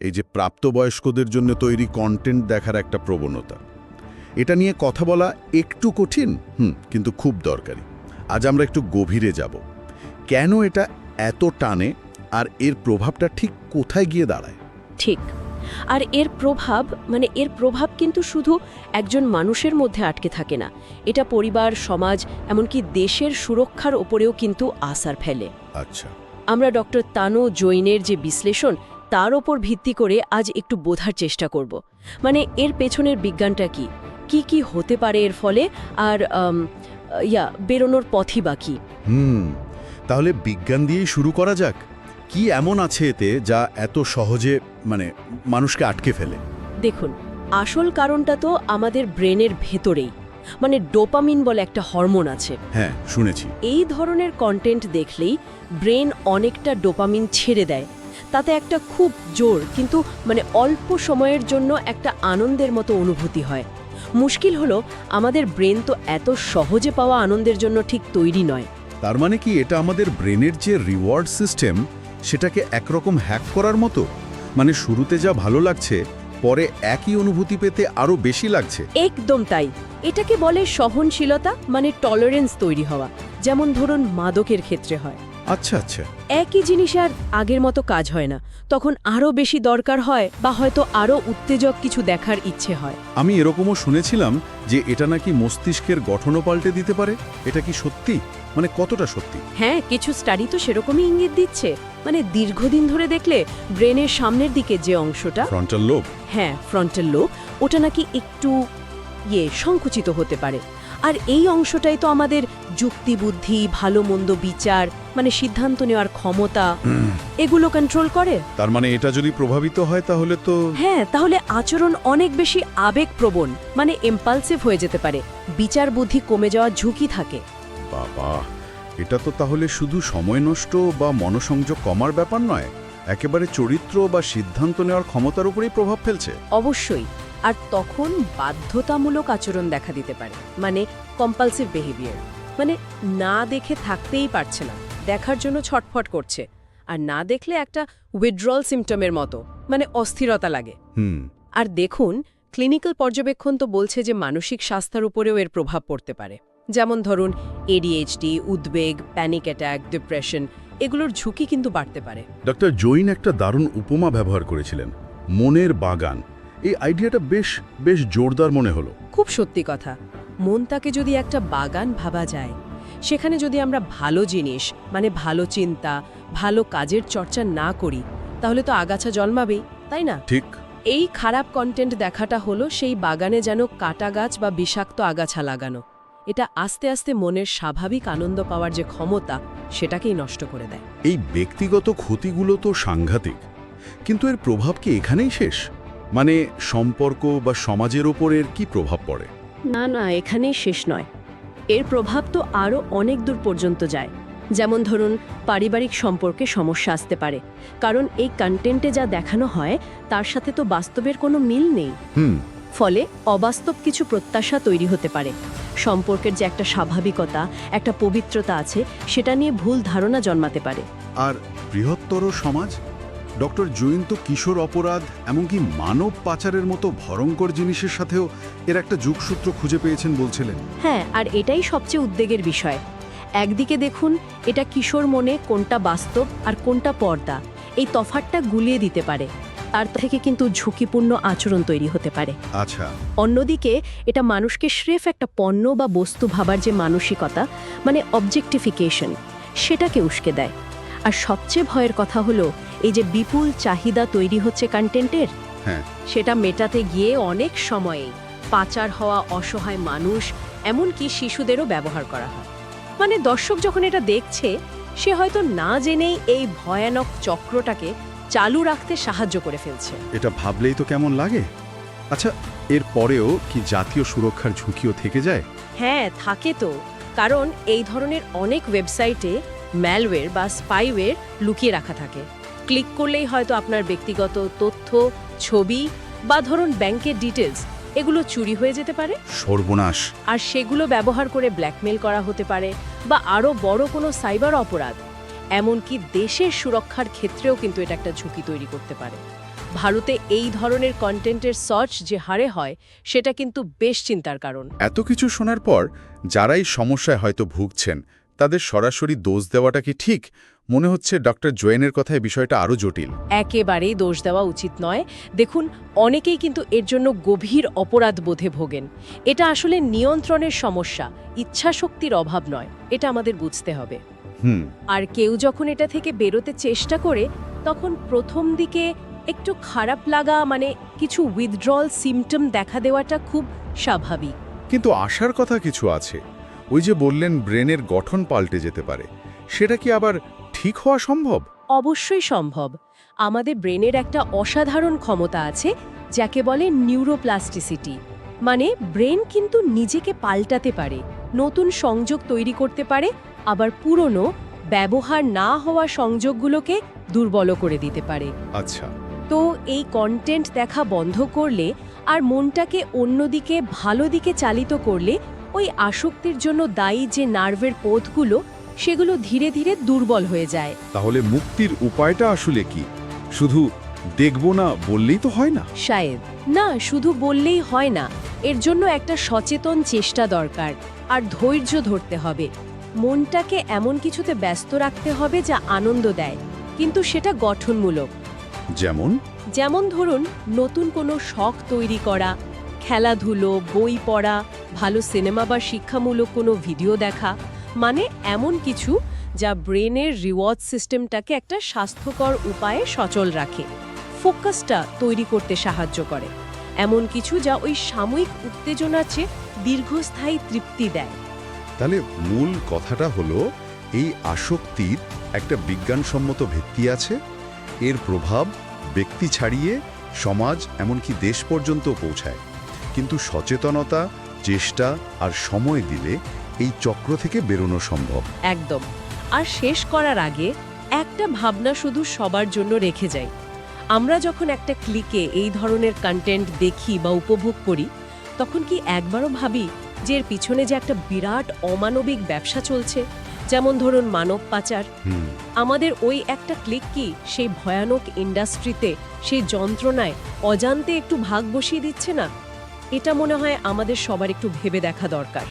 এই যে প্রাপ্তবয়স্কদের জন্য তৈরি কন্টেন্ট দেখার একটা প্রবণতা। এটা নিয়ে কথা বলা একটু কঠিন হুম কিন্তু খুব দরকারি। আজ আমরা একটু গভীরে যাব। কেন এটা এত টানে আর এর প্রভাবটা ঠিক কোথায় গিয়ে দাঁড়ায়? ঠিক। আর এর প্রভাব মানে এর প্রভাব কিন্তু শুধু একজন মানুষের মধ্যে আটকে থাকে না। এটা পরিবার সমাজ এমনকি দেশের সুরক্ষার ওপরেও কিন্তু আসার ফেলে। আচ্ছা। আমরা ডক্টর তানো জৈনের যে বিশ্লেষণ তার ওপর ভিত্তি করে আজ একটু বোঝার চেষ্টা করব। মানে এর পেছনের বিজ্ঞানটা কি? কি কি হতে পারে এর ফলে? আর ইয়া বেরোনোর পথই বাকি হুম তাহলে বিজ্ঞান দিয়েই শুরু করা যাক। কি এমন আছে এতে যা এত সহজে মানে মানুষকে আটকে ফেলে? দেখুন আসল কারণটা তো আমাদের ব্রেনের ভেতরেই। মানে ডোপামিন বলে একটা হরমোন আছে। হ্যাঁ শুনেছি। এই ধরনের কন্টেন্ট দেখলেই ব্রেন অনেকটা ডোপামিন ছেড়ে দেয়। তাতে একটা খুব জোর কিন্তু মানে অল্প সময়ের জন্য একটা আনন্দের মতো অনুভূতি হয়। মুশকিল হলো আমাদের ব্রেন তো এত সহজে পাওয়া আনন্দের জন্য ঠিক তৈরি নয়। তার মানে কি এটা আমাদের ব্রেনের যে রিওয়ার্ড সিস্টেম সেটাকে একরকম হ্যাক করার মতো? মানে শুরুতে যা ভালো লাগছে পরে একই অনুভূতি পেতে আরও বেশি লাগছে। একদম তাই। এটাকে বলে সহনশীলতা মানে টলারেন্স তৈরি হওয়া যেমন ধরুন মাদকের ক্ষেত্রে হয়। আচ্ছা আচ্ছা। একই জিনিস আর আগের মতো কাজ হয় না। তখন আরও বেশি দরকার হয় বা হয়তো আরও উত্তেজক কিছু দেখার ইচ্ছে হয়। আমি এরকমও শুনেছিলাম যে এটা নাকি মস্তিষ্কের গঠনও পাল্টে দিতে পারে। এটা কি সত্যি? মানে কতটা সত্যি? হ্যাঁ কিছু স্টাডি তো সেরকমই ইঙ্গিত দিচ্ছে। মানে দীর্ঘদিন ধরে দেখলে ব্রেনের সামনের দিকে যে অংশটা ফ্রন্টাল লোব হ্যাঁ ফ্রন্টাল লোব ওটা নাকি একটু ইয়ে সংকুচিত হতে পারে। আর এই অংশটাই তো আমাদের যুক্তি বুদ্ধি ভালো মন্দ বিচার মানে সিদ্ধান্ত নেওয়ার ক্ষমতা এগুলো কন্ট্রোল করে। তার মানে এটা যদি প্রভাবিত হয় তাহলে তো হ্যাঁ তাহলে আচরণ অনেক বেশি আবেগপ্রবণ মানে এম্পালসিভ হয়ে যেতে পারে। বিচার বুদ্ধি কমে যাওয়ার ঝুঁকি থাকে। বাবা এটা তো তাহলে শুধু সময় নষ্ট বা মনোসংযোগ কমার ব্যাপার নয় একেবারে চরিত্র বা সিদ্ধান্ত নেওয়ার ক্ষমতার উপরেই প্রভাব ফেলছে। অবশ্যই। আর তখন বাধ্যতামূলক আচরণ দেখা দিতে পারে মানে কম্পালসিভ বিহেভিয়ার মানে না দেখে থাকতেই পারছে না দেখার জন্য ছটফট করছে আর না দেখলে একটা উইথড্রল সিমটমের মতো মানে অস্থিরতা লাগে। হুম। আর দেখুন ক্লিনিক্যাল পর্যবেক্ষণ তো বলছে যে মানসিক স্বাস্থ্যের উপরেও এর প্রভাব পড়তে পারে। যেমন ধরুন এডিএইচডি উদ্বেগ প্যানিক অ্যাটাক ডিপ্রেশন এগুলোর ঝুঁকি কিন্তু বাড়তে পারে। ডক্টর জৈন একটা দারুণ উপমা ব্যবহার করেছিলেন মনের বাগান। এই আইডিয়াটা বেশ বেশ জোরদার মনে হলো। খুব সত্যি কথা। মনটাকে যদি একটা বাগান ভাবা যায় সেখানে যদি আমরা ভালো জিনিস মানে ভালো চিন্তা ভালো কাজের চর্চা না করি তাহলে তো আগাছা জন্মাবেই তাই না? ঠিক। এই খারাপ কন্টেন্ট দেখাটা হলো সেই বাগানে যেন কাটা গাছ বা বিষাক্ত আগাছা লাগানো। এটা আস্তে আস্তে মনের স্বাভাবিক আনন্দ পাওয়ার যে ক্ষমতা সেটাকেই নষ্ট করে দেয়। এই ব্যক্তিগত ক্ষতিগুলো তো সাংঘাতিক কিন্তু এর প্রভাব কি এখানেই শেষ? মানে সম্পর্ক বা সমাজের ওপর এর কি প্রভাব পড়ে? না না এখানেই শেষ নয়। এর প্রভাব তো আরও অনেক দূর পর্যন্ত যায়। যেমন ধরুন পারিবারিক সম্পর্কে সমস্যা আসতে পারে। কারণ এই কন্টেন্টে যা দেখানো হয় তার সাথে তো বাস্তবের কোনো মিল নেই। হুম। ফলে অবাস্তব কিছু প্রত্যাশা তৈরি হতে পারে। সম্পর্কের যে একটা স্বাভাবিকতা একটা পবিত্রতা আছে সেটা নিয়ে ভুল ধারণা জন্মাতে পারে। আর বৃহত্তর সমাজ? ডক্টর জৈন তো কিশোর অপরাধ এমনকি মানব পাচারের মতো ভয়ঙ্কর জিনিসের সাথেও এর একটা যুগসূত্র খুঁজে পেয়েছেন বলছিলেন। হ্যাঁ আর এটাই সবচেয়ে উদ্বেগের বিষয়। একদিকে দেখুন এটা কিশোর মনে কোনটা বাস্তব আর কোনটা পর্দা। এই তফাতটা গুলিয়ে দিতে পারে। তার থেকে কিন্তু ঝুঁকিপূর্ণ আচরণ তৈরি হতে পারে। আচ্ছা। অন্যদিকে এটা মানুষকে স্রেফ একটা পণ্য বা বস্তু ভাবার যে মানসিকতা মানে অবজেক্টিফিকেশন সেটাকে উস্কে দেয়। আর সবচেয়ে ভয়ের কথা হলো এই যে বিপুল চাহিদা তৈরি হচ্ছে কন্টেন্টের হ্যাঁ। সেটা মেটাতে গিয়ে অনেক সময়ে পাচার হওয়া অসহায় মানুষ এমনকি শিশুদেরও ব্যবহার করা হয়। মানে দর্শক যখন এটা দেখছে সে হয়তো না জেনেই এই ভয়ানক চক্রটাকে চালু রাখতে সাহায্য করে ফেলছে। এটা ভাবলেই তো কেমন লাগে। আচ্ছা এর পরেও কি জাতীয় সুরক্ষার ঝুঁকিও থেকে যায়? হ্যাঁ থাকে তো। কারণ এই ধরনের অনেক ওয়েবসাইটে ম্যালওয়্যার বা স্পাইওয়্যার লুকিয়ে রাখা থাকে। ক্লিক করলেই হয়তো আপনার ব্যক্তিগত তথ্য ছবি বা ধরুন ব্যাংকের ডিটেলস এগুলো চুরি হয়ে যেতে পারে। সর্বনাশ। আর সেগুলো ব্যবহার করে ব্ল্যাকমেল করা হতে পারে বা আরও বড় কোনো সাইবার অপরাধ। এমনকি দেশের সুরক্ষার ক্ষেত্রেও কিন্তু এটা একটা ঝুঁকি তৈরি করতে পারে। ভারতে এই ধরনের কন্টেন্টের সার্চ যে হারে হয় সেটা কিন্তু বেশ চিন্তার কারণ। এত কিছু শোনার পর যারাই সমস্যায় হয়তো ভুগছেন তাদের সরাসরি দোষ দেওয়াটা কি ঠিক? মনে হচ্ছে ডক্টর জোয়েনের কথায় বিষয়টা আরও জটিল। একেবারেই দোষ দেওয়া উচিত নয়। দেখুন অনেকেই কিন্তু এর জন্য গভীর অপরাধ বোধে ভোগেন। এটা আসলে নিয়ন্ত্রণের সমস্যা ইচ্ছাশক্তির অভাব নয়। এটা আমাদের বুঝতে হবে। হুম। আর কেউ যখন এটা থেকে বেরোতে চেষ্টা করে তখন প্রথম দিকে একটু খারাপ লাগা মানে কিছু উইথড্রল সিমটম দেখা দেওয়াটা খুব স্বাভাবিক। কিন্তু আশার কথা কিছু আছে। ওই যে বললেন ব্রেনের গঠন পাল্টে যেতে পারে সেটা কি আবার ঠিক হওয়া সম্ভব? অবশ্যই সম্ভব। আমাদের ব্রেনের একটা অসাধারণ ক্ষমতা আছে যাকে বলে নিউরোপ্লাস্টিসিটি। মানে ব্রেন কিন্তু নিজেকে পাল্টাতে পারে নতুন সংযোগ তৈরি করতে পারে আবার পুরনো ব্যবহার না হওয়া সংযোগগুলোকে দুর্বল করে দিতে পারে। আচ্ছা। তো এই কন্টেন্ট দেখা বন্ধ করলে আর মনটাকে অন্যদিকে ভালো দিকে চালিত করলে ওই আসক্তির জন্য দায়ী যে নার্ভের পথগুলো সেগুলো ধীরে ধীরে দুর্বল হয়ে যায়। তাহলে মুক্তির উপায়টা আসলে কি? শুধু দেখব না বললেই তো হয় না? শায়েদ না শুধু বললেই হয় না। এর জন্য একটা সচেতন চেষ্টা দরকার আর ধৈর্য ধরতে হবে। মনটাকে এমন কিছুতে ব্যস্ত রাখতে হবে যা আনন্দ দেয় কিন্তু সেটা গঠনমূলক। যেমন? যেমন ধরুন নতুন কোনো শখ তৈরি করা খেলাধুলো, বই পড়া, ভালো সিনেমা বা শিক্ষামূলক কোনো ভিডিও দেখা মানে এমন কিছু যা ব্রেনের রিওয়ার্ড সিস্টেমটাকে একটা স্বাস্থ্যকর উপায়ে সচল রাখে ফোকাসটা তৈরি করতে সাহায্য করে। এমন কিছু যা ওই সাময়িক উত্তেজনার চেয়ে দীর্ঘস্থায়ী তৃপ্তি দেয়। তাহলে মূল কথাটা হলো, এই আসক্তির একটা বিজ্ঞানসম্মত ভিত্তি আছে। এর প্রভাব ব্যক্তি ছাড়িয়ে সমাজ, এমনকি দেশ পর্যন্ত পৌঁছায়। কিন্তু সচেতনতা চেষ্টা আর সময় দিলে এই চক্র থেকে বেরোনো সম্ভব। একদম। আর শেষ করার আগে একটা ভাবনা শুধু সবার জন্য রেখে যাই। আমরা যখন একটা ক্লিকে এই ধরনের কন্টেন্ট দেখি বা উপভোগ করি তখন কি একবারও ভাবি যে এর পিছনে যে একটা বিরাট অমানবিক ব্যবসা চলছে? যেমন ধরুন মানব পাচার। আমাদের ওই একটা ক্লিক কি সেই ভয়ানক ইন্ডাস্ট্রিতে সেই যন্ত্রণায় অজান্তে একটু ভাগ বসিয়ে দিচ্ছে না? এটা মনে হয় আমাদের সবার একটু ভেবে দেখা দরকার।